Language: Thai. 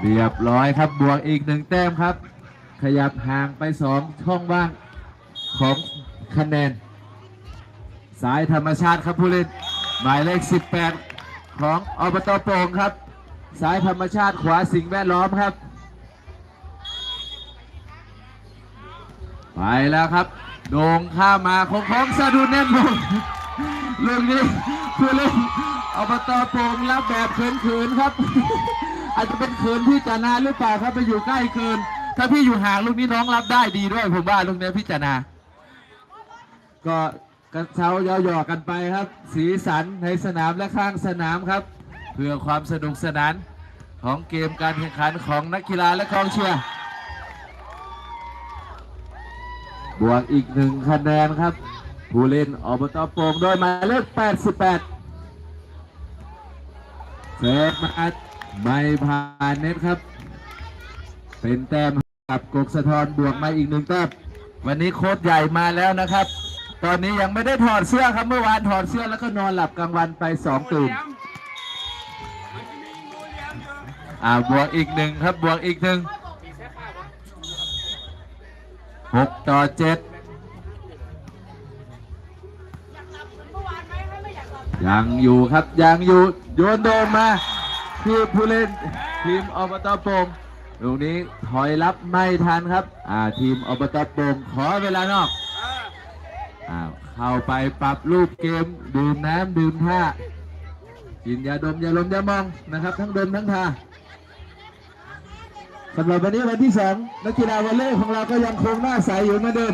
เรียบร้อยครับบวกอีกหนึ่งแต้มครับ ขยับห่างไปสองช่องว่างของคะแนน สายธรรมชาติครับผู้เล่นหมายเลข 18 ของอบตโป่งครับ สายธรรมชาติขวาสิ่งแวดล้อมครับ ไปแล้วครับ โด่งข้ามาของของสะดุดแน่นมงเรื่องนี้ผู้เล่นอบตโป่งรับแบบเขินๆครับ อาจจะเป็นเขินพี่จานาหรือเปล่าครับไปอยู่ใกล้เกินถ้าพี่อยู่ห่างลูกนี้น้องรับได้ดีด้วยผมว่าลูกนี้พี่จานาก็กระเช้าเยาหยอกกันไปครับ สีสันในสนามและข้างสนามครับ เพื่อความสนุกสนานของเกมการแข่งขันของนักกีฬาและกองเชียร์บวกอีกหนึ่งคะแนนครับ ผู้เล่นอบตโป่งโดยหมายเลข88เซฟมา ไม่ผ่านเน็ตครับ เป็นแต้มกับกกสะทอนบวกมาอีกหนึ่งแต้มวันนี้โค้ชใหญ่มาแล้วนะครับ ตอนนี้ยังไม่ได้ถอดเสื้อครับเมื่อวานถอดเสื้อแล้วก็นอนหลับกลางวันไปสองตื่นอ่าบวกอีกหนึ่งครับบวกอีกหนึ่งหกต่อเจ็ดยังอยู่ครับยังอยู่โยนโดมมา ที่ผู้เล่นทีมอบตโป่งตรงนี้ถอยรับไม่ทันครับ อ่าทีมอบตโป่งขอเวลานอกอ้าวเข้าไปปรับรูปเกม ดื่มน้ำดื่มท่ากินยาดมยาลมยามองนะครับ ทั้งดมทั้งทาสำหรับวันนี้วันที่สองนักกีฬาวอลเลย์ของเราก็ยังคงหน้าใสอยู่เหมือนเดิม